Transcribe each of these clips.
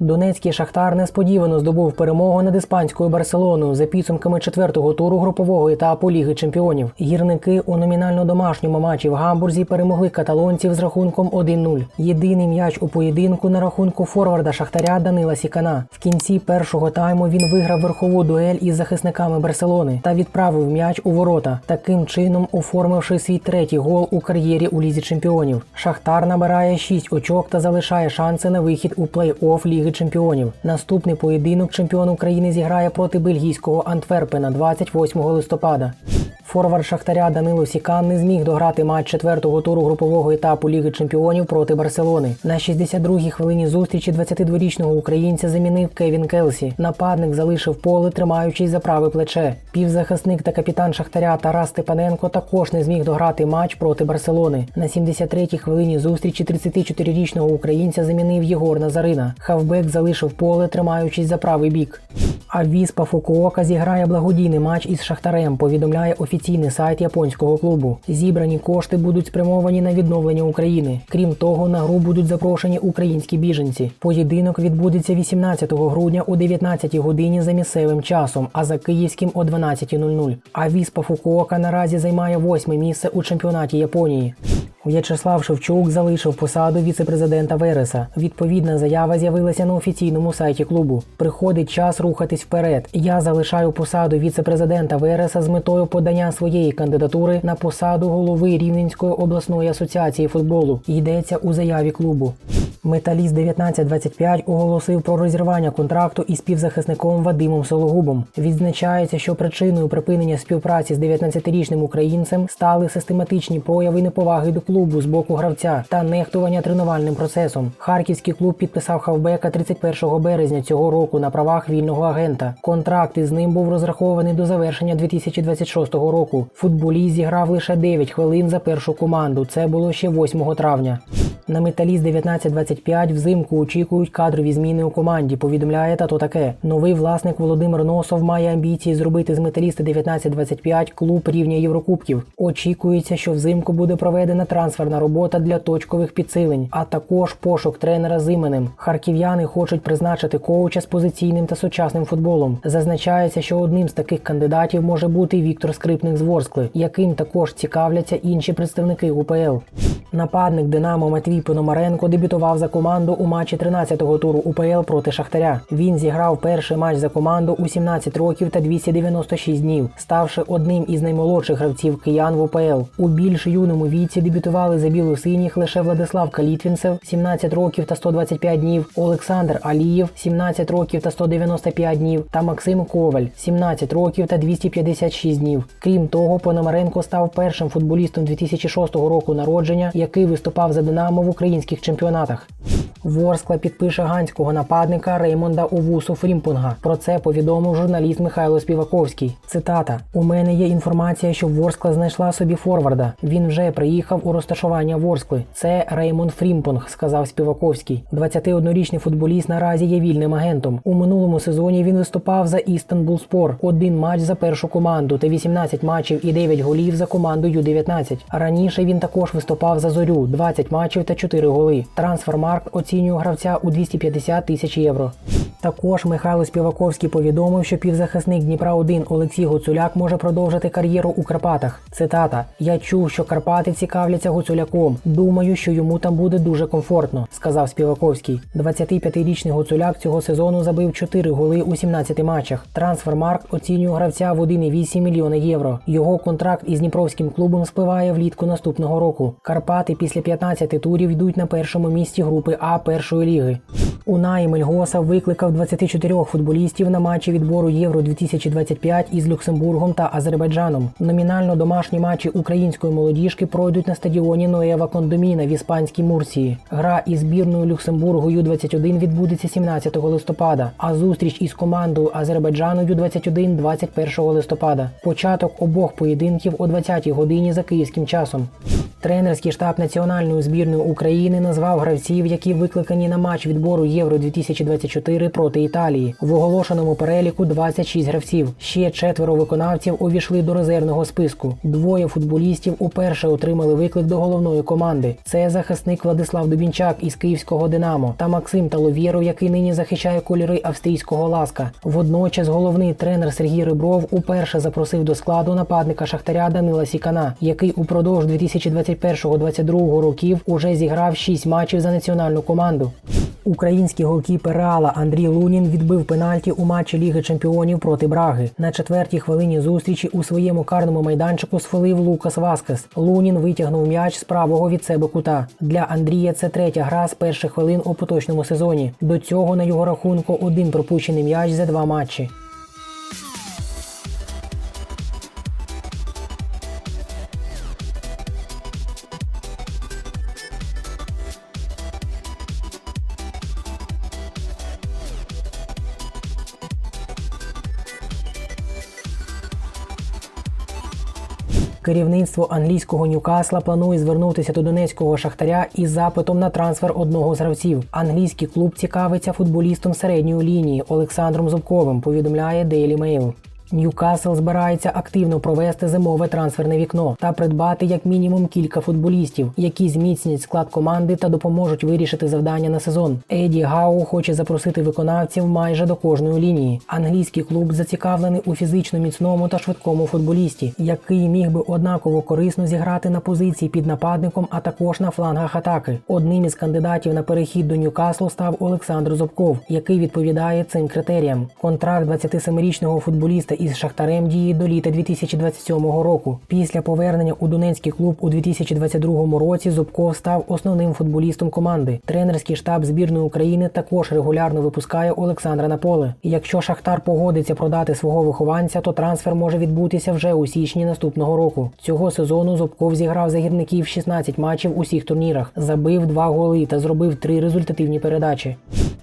Донецький шахтар несподівано здобув перемогу над іспанською Барселоною за підсумками четвертого туру групового етапу Ліги Чемпіонів. Гірники у номінально домашньому матчі в Гамбурзі перемогли каталонців з рахунком 1-0. Єдиний м'яч у поєдинку на рахунку форварда Шахтаря Данила Сікана. В кінці першого тайму він виграв верхову дуель із захисниками Барселони та відправив м'яч у ворота, таким чином оформивши свій третій гол у кар'єрі у Лізі Чемпіонів. Шахтар набирає 6 очок та залишає шанси на вихід у плей-офф Ліги Чемпіонів. Наступний поєдинок чемпіон України зіграє проти бельгійського Антверпена 28 листопада. Форвард Шахтаря Данило Сікан не зміг дограти матч четвертого туру групового етапу Ліги Чемпіонів проти Барселони. На 62-й хвилині зустрічі 22-річного українця замінив Кевін Келсі. Нападник залишив поле, тримаючись за праве плече. Півзахисник та капітан Шахтаря Тарас Степаненко також не зміг дограти матч проти Барселони. На 73-й хвилині зустрічі 34-річного українця замінив Єгор Назарина. Хавбек залишив поле, тримаючись за правий бік. А Віспа Фукуока зіграє благодійний матч із Шахтарем, повідомляє офіційний сайт японського клубу. Зібрані кошти будуть спрямовані на відновлення України. Крім того, на гру будуть запрошені українські біженці. Поєдинок відбудеться 18 грудня о 19 годині за місцевим часом, а за київським о 12.00. А Віспа Фукуока наразі займає восьме місце у чемпіонаті Японії. В'ячеслав Шевчук залишив посаду віцепрезидента Вереса. Відповідна заява з'явилася на офіційному сайті клубу. Приходить час рухатись вперед. Я залишаю посаду віцепрезидента Вереса з метою подання своєї кандидатури на посаду голови Рівненської обласної асоціації футболу. Йдеться у заяві клубу. Металіст 1925 оголосив про розірвання контракту із півзахисником Вадимом Сологубом. Відзначається, що причиною припинення співпраці з 19-річним українцем стали систематичні прояви неповаги до клубу з боку гравця та нехтування тренувальним процесом. Харківський клуб підписав хавбека 31 березня цього року на правах вільного агента. Контракт із ним був розрахований до завершення 2026 року. Футболіст зіграв лише 9 хвилин за першу команду. Це було ще 8 травня. На металіст 1925 взимку очікують кадрові зміни у команді. Повідомляє тато таке. Новий власник Володимир Носов має амбіції зробити з металіста 1925 клуб рівня Єврокубків. Очікується, що взимку буде проведена трансферна робота для точкових підсилень, а також пошук тренера з. Харків'яни хочуть призначити коуча з позиційним та сучасним футболом. Зазначається, що одним з таких кандидатів може бути Віктор Скрипник з Ворскли, яким також цікавляться інші представники УПЛ. Нападник Динамо Матвій Пономаренко дебютував за команду у матчі 13-го туру УПЛ проти Шахтаря. Він зіграв перший матч за команду у 17 років та 296 днів, ставши одним із наймолодших гравців киян в УПЛ. У більш юному віці дебютували за білосиніх лише Владислав Калітвінцев 17 років та 125 днів, Олександр Алієв 17 років та 195 днів та Максим Коваль 17 років та 256 днів. Крім того, Пономаренко став першим футболістом 2006 року народження, який виступав за Динамо в українських чемпіонатах. Ворскла підпише ганського нападника Реймонда Увусу Фрімпунга. Про це повідомив журналіст Михайло Співаковський. Цитата: У мене є інформація, що Ворскла знайшла собі форварда. Він вже приїхав у розташування Ворскли. Це Реймонд Фрімпунг, сказав Співаковський. 21-річний футболіст наразі є вільним агентом. У минулому сезоні він виступав за Істанбул Спор. Один матч за першу команду та 18 матчів і 9 голів за команду Ю-19. Раніше він також виступав за зорю 20 матчів та 4 голи. Трансфермаркт оцінює гравця у 250 тисяч євро. Також Михайло Співаковський повідомив, що півзахисник Дніпра 1 Олексій Гуцуляк може продовжити кар'єру у Карпатах. Цитата: Я чув, що Карпати цікавляться Гуцуляком. Думаю, що йому там буде дуже комфортно, сказав Співаковський. 25-річний Гуцуляк цього сезону забив 4 голи у 17 матчах. Трансфермаркт оцінює гравця в 1,8 мільйона євро. Його контракт із Дніпровським клубом спливає влітку наступного року. Карпати після 15 турів йдуть на першому місці групи А першої ліги. Унаї Мельгоса викликав 24 футболістів на матчі відбору Євро 2025 із Люксембургом та Азербайджаном. Номінально домашні матчі української молодіжки пройдуть на стадіоні Ноєва Кондоміна в іспанській Мурсії. Гра із збірною Люксембургу Ю-21 відбудеться 17 листопада, а зустріч із командою Азербайджану Ю-21 21 листопада. Початок обох поєдинків о 20 годині за київським часом. Тренерський штаб національної збірної України назвав гравців, які викликані на матч відбору Євро 2024 проти Італії. В оголошеному переліку 26 гравців. Ще четверо виконавців увійшли до резервного списку. Двоє футболістів уперше отримали виклик до головної команди. Це захисник Владислав Дубінчак із київського Динамо та Максим Таловєров, який нині захищає кольори австрійського ласка. Водночас головний тренер Сергій Рибров уперше запросив до складу нападника Шахтаря Данила Сікана, який упродовж 2021-2022 років уже зіграв 6 матчів за національну команду. Український голкіпер Реала Андрій Лунін відбив пенальті у матчі Ліги Чемпіонів проти Браги. На четвертій хвилині зустрічі у своєму карному майданчику сфолив Лукас Васкес. Лунін витягнув м'яч з правого від себе кута. Для Андрія це третя гра з перших хвилин у поточному сезоні. До цього на його рахунку один пропущений м'яч за два матчі. Керівництво англійського Ньюкасла планує звернутися до донецького шахтаря із запитом на трансфер одного з гравців. Англійський клуб цікавиться футболістом середньої лінії Олександром Зубковим. Повідомляє Daily Mail. Ньюкасл збирається активно провести зимове трансферне вікно та придбати як мінімум кілька футболістів, які зміцнять склад команди та допоможуть вирішити завдання на сезон. Еді Гау хоче запросити виконавців майже до кожної лінії. Англійський клуб зацікавлений у фізично міцному та швидкому футболісті, який міг би однаково корисно зіграти на позиції під нападником, а також на флангах атаки. Одним із кандидатів на перехід до Ньюкаслу став Олександр Зубков, який відповідає цим критеріям. Контракт 27-річного футболіста із Шахтарем діє до літа 2027 року. Після повернення у Донецький клуб у 2022 році Зубков став основним футболістом команди. Тренерський штаб збірної України також регулярно випускає Олександра на поле. Якщо Шахтар погодиться продати свого вихованця, то трансфер може відбутися вже у січні наступного року. Цього сезону Зубков зіграв за гірників 16 матчів у всіх турнірах, забив два голи та зробив три результативні передачі.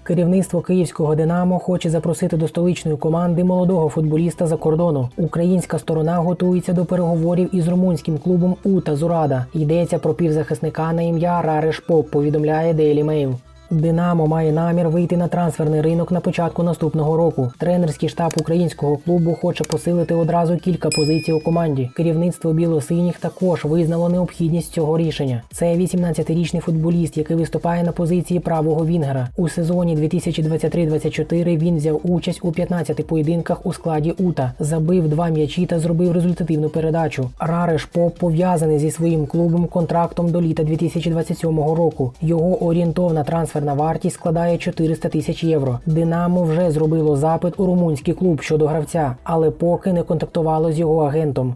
Керівництво київського Динамо хоче запросити до столичної команди молодого футболіста за кордону. Українська сторона готується до переговорів із румунським клубом Ута Зурада. Йдеться про півзахисника на ім'я Рареш Поп, повідомляє Daily Mail. Динамо має намір вийти на трансферний ринок на початку наступного року. Тренерський штаб українського клубу хоче посилити одразу кілька позицій у команді. Керівництво білосиніх також визнало необхідність цього рішення. Це 18-річний футболіст, який виступає на позиції правого вінгера. У сезоні 2023-24 він взяв участь у 15 поєдинках у складі Ута, забив два м'ячі та зробив результативну передачу. Рареш Поп пов'язаний зі своїм клубом контрактом до літа 2027 року. Його орієнтовна трансферна вартість складає 400 тисяч євро. Динамо вже зробило запит у румунський клуб щодо гравця, але поки не контактувало з його агентом.